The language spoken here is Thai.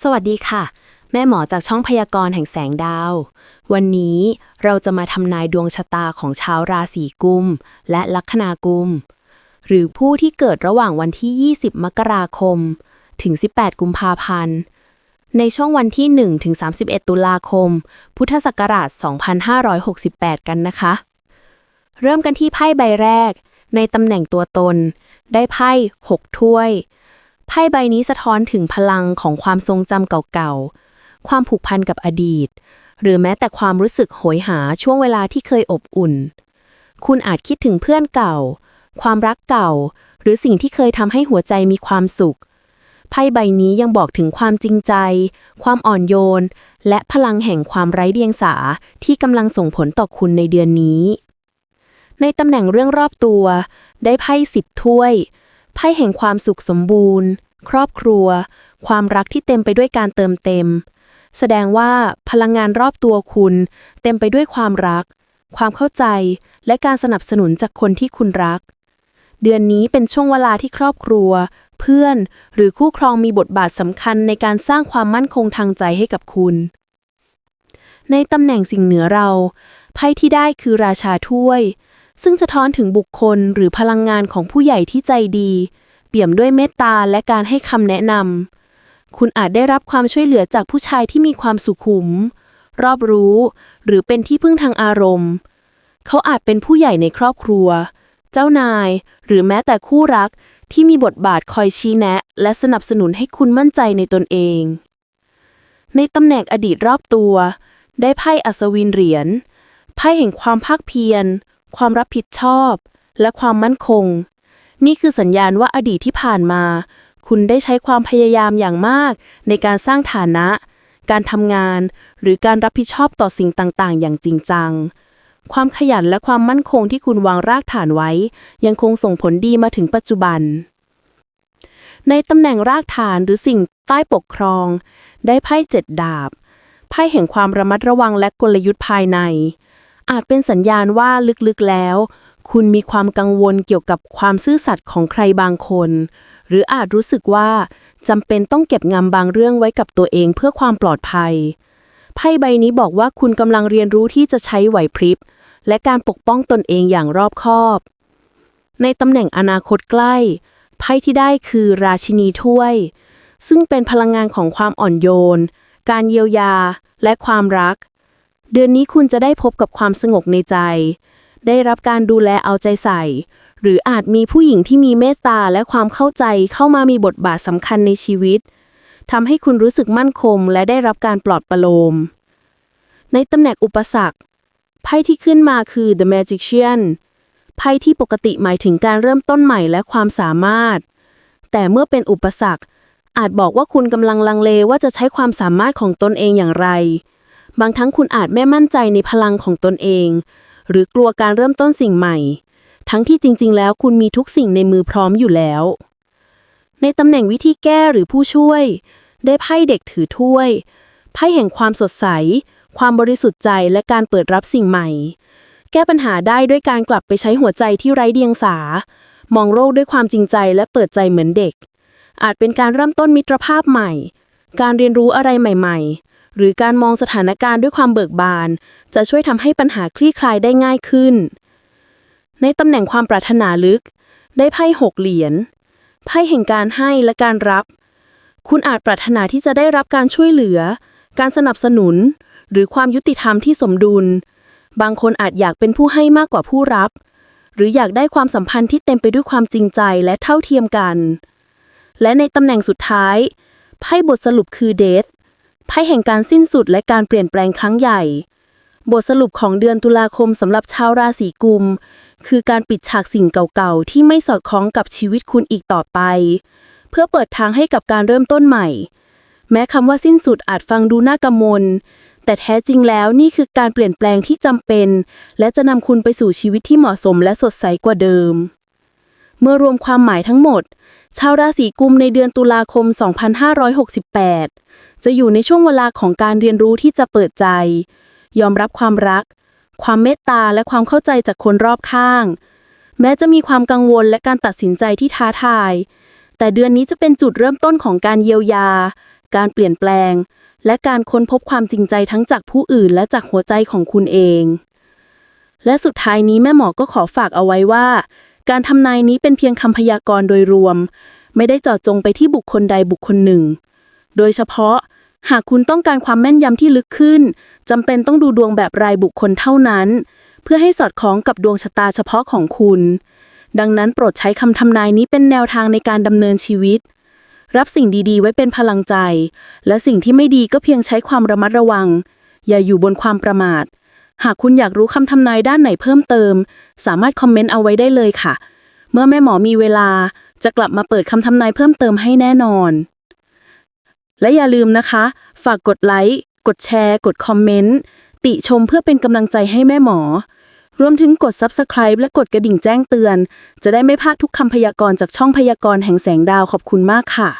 สวัสดีค่ะ แม่หมอจากช่องพยากรณ์แห่งแสงดาว วันนี้เราจะมาทำนายดวงชะตาของชาวราศีกุม และลัคนากุม หรือผู้ที่เกิดระหว่างวันที่ 20 มกราคม ถึง 18 กุมภาพันธ์ ในช่วงวันที่ 1 ถึง 31 ตุลาคม พุทธศักราช 2568 กันนะคะ เริ่มกันที่ไพ่ใบแรก ในตำแหน่งตัวตน ได้ไพ่ 6 ถ้วย ไพ่ใบนี้สะท้อนถึงพลังของความทรงจำเก่าๆ ความผูกพันกับอดีต หรือแม้แต่ความรู้สึกโหยหาช่วงเวลาที่เคยอบอุ่น คุณอาจคิดถึงเพื่อนเก่า ความรักเก่า หรือสิ่งที่เคยทำให้หัวใจมีความสุข ไพ่ใบนี้ยังบอกถึงความจริงใจ ความอ่อนโยน และพลังแห่งความไร้เดียงสาที่กำลังส่งผลต่อคุณในเดือนนี้ ในตำแหน่งเรื่องรอบตัว ได้ไพ่สิบถ้วย ไพ่แห่งความสุขสมบูรณ์ ครอบครัว ความรักที่เต็มไปด้วยการเติมเต็ม แสดงว่าพลังงานรอบตัวคุณ เต็มไปด้วยความรัก ความเข้าใจ และการสนับสนุนจากคนที่คุณรัก เดือนนี้เป็นช่วงเวลาที่ครอบครัว เพื่อน หรือคู่ครองมีบทบาทสำคัญในการสร้างความมั่นคงทางใจให้กับคุณ ในตำแหน่งสิ่งเหนือเรา ไพ่ที่ได้คือราชาถ้วย ซึ่งสะท้อนถึงบุคคลหรือพลังงานของผู้ใหญ่ที่ใจดี เปี่ยมด้วยเมตตาและการให้คำแนะนำคุณอาจได้รับความช่วยเหลือจากผู้ชายที่มีความสุขุม รอบรู้ หรือเป็นที่พึ่งทางอารมณ์ เขาอาจเป็นผู้ใหญ่ในครอบครัว เจ้านาย หรือแม้แต่คู่รักที่มีบทบาทคอยชี้แนะ และสนับสนุนให้คุณมั่นใจในตนเอง ในตำแหน่งอดีตรอบตัว ได้ไพ่อัศวินเหรียญไพ่แห่งความภาคเพียร ความรับผิดชอบ และความมั่นคง นี่คือสัญญาณว่าอดีตที่ผ่านมา คุณได้ใช้ความพยายามอย่างมาก ในการสร้างฐานะ การทำงาน หรือการรับผิดชอบต่อสิ่งต่างๆ อย่างจริงจัง ความขยันและความมั่นคงที่คุณวางรากฐานไว้ ยังคงส่งผลดีมาถึงปัจจุบัน ในตำแหน่งรากฐานหรือสิ่งใต้ปกครอง ได้ไพ่เจ็ดดาบไพ่แห่งความระมัดระวังและกลยุทธ์ภายใน อาจเป็นสัญญาณว่าลึกๆแล้ว คุณมีความกังวลเกี่ยวกับความซื่อสัตย์ของใครบางคน หรืออาจรู้สึกว่าจำเป็นต้องเก็บงำบางเรื่องไว้กับตัวเองเพื่อความปลอดภัย ไพ่ใบนี้บอกว่าคุณกำลังเรียนรู้ที่จะใช้ไหวพริบ และการปกป้องตนเองอย่างรอบคอบ ในตำแหน่งอนาคตใกล้ ไพ่ที่ได้คือราชินีถ้วย ซึ่งเป็นพลังงานของความอ่อนโยน การเยียวยา และความรัก เดือนนี้คุณจะได้พบกับความสงบในใจ ได้รับการดูแลเอาใจใส่ หรืออาจมีผู้หญิงที่มีเมตตาและความเข้าใจเข้ามามีบทบาทสำคัญในชีวิตทำให้คุณรู้สึกมั่นคง และได้รับการปลอดประโลม ในตำแหน่งอุปสรรค ไพ่ที่ขึ้นมาคือ The Magician ไพ่ที่ปกติหมายถึงการเริ่มต้นใหม่และความสามารถ แต่เมื่อเป็นอุปสรรค อาจบอกว่าคุณกำลังลังเลว่าจะใช้ความสามารถของตนเองอย่างไร บางทั้งคุณอาจไม่มั่นใจในพลังของตนเอง หรือกลัวการเริ่มต้นสิ่งใหม่ ทั้งที่จริง ๆ แล้วคุณมีทุกสิ่งในมือพร้อมอยู่แล้ว ในตำแหน่งวิธีแก้หรือผู้ช่วย ได้ไพ่เด็กถือถ้วย ไพ่แห่งความสดใส ความบริสุทธิ์ใจและการเปิดรับสิ่งใหม่ แก้ปัญหาได้ด้วยการกลับไปใช้หัวใจที่ไร้เดียงสา มองโลกด้วยความจริงใจและเปิดใจเหมือนเด็ก อาจเป็นการเริ่มต้นมิตรภาพใหม่ การเรียนรู้อะไรใหม่ ๆ หรือการมองสถานการณ์ด้วยความเบิกบาน จะช่วยทำให้ปัญหาคลี่คลายได้ง่ายขึ้น ในตำแหน่งความปรารถนาลึก ได้ไพ่หกเหรียญไพ่แห่งการให้และการรับ คุณอาจปรารถนาที่จะได้รับการช่วยเหลือ การสนับสนุน หรือความยุติธรรมที่สมดุล บางคนอาจอยากเป็นผู้ให้มากกว่าผู้รับ หรืออยากได้ความสัมพันธ์ที่เต็มไปด้วยความจริงใจและเท่าเทียมกัน และในตำแหน่งสุดท้ายไพ่บทสรุปคือเดธ ไพ่แห่งการสิ้นสุดและการเปลี่ยนแปลงครั้งใหญ่ บทสรุปของเดือนตุลาคมสำหรับชาวราศีกุม คือการปิดฉากสิ่งเก่าๆ ที่ไม่สอดคล้องกับชีวิตคุณอีกต่อไป เพื่อเปิดทางให้กับการเริ่มต้นใหม่ แม้คำว่าสิ้นสุดอาจฟังดูน่ากังวลแต่แท้จริงแล้วนี่คือการเปลี่ยนแปลงที่จำเป็น และจะนำคุณไปสู่ชีวิตที่เหมาะสมและสดใสกว่าเดิม เมื่อรวมความหมายทั้งหมด ชาวราศีกุมในเดือนตุลาคม 2568 จะอยู่ในช่วงเวลาของการเรียนรู้ที่จะเปิดใจ ยอมรับความรัก ความเมตตาและความเข้าใจจากคนรอบข้าง แม้จะมีความกังวลและการตัดสินใจที่ท้าทาย แต่เดือนนี้จะเป็นจุดเริ่มต้นของการเยียวยา การเปลี่ยนแปลง และการค้นพบความจริงใจทั้งจากผู้อื่นและจากหัวใจของคุณเองและสุดท้ายนี้แม่หมอก็ขอฝากเอาไว้ว่า การทำนายนี้เป็นเพียงคำพยากรณ์โดยรวม ไม่ได้เจาะจงไปที่บุคคลใดบุคคลหนึ่ง โดยเฉพาะ หากคุณต้องการความแม่นยำที่ลึกขึ้นจำเป็นต้องดูดวงแบบรายบุคคลเท่านั้น เพื่อให้สอดคล้องกับดวงชะตาเฉพาะของคุณ ดังนั้นโปรดใช้คำทำนายนี้เป็นแนวทางในการดำเนินชีวิต รับสิ่งดีๆ ไว้เป็นพลังใจ และสิ่งที่ไม่ดีก็เพียงใช้ความระมัดระวัง อย่าอยู่บนความประมาท หากคุณอยากรู้คำทำนายด้านไหนเพิ่มเติม สามารถคอมเมนต์เอาไว้ได้เลยค่ะ เมื่อแม่หมอมีเวลาจะกลับมาเปิดคำทำนายเพิ่มเติมให้แน่นอน และอย่าลืมนะคะ ฝากกดไลค์ กดแชร์ กดคอมเมนต์ ติชมเพื่อเป็นกำลังใจให้แม่หมอ รวมถึงกด Subscribe และกดกระดิ่งแจ้งเตือน จะได้ไม่พลาดทุกคำพยากรณ์จากช่องพยากรณ์แห่งแสงดาวขอบคุณมากค่ะ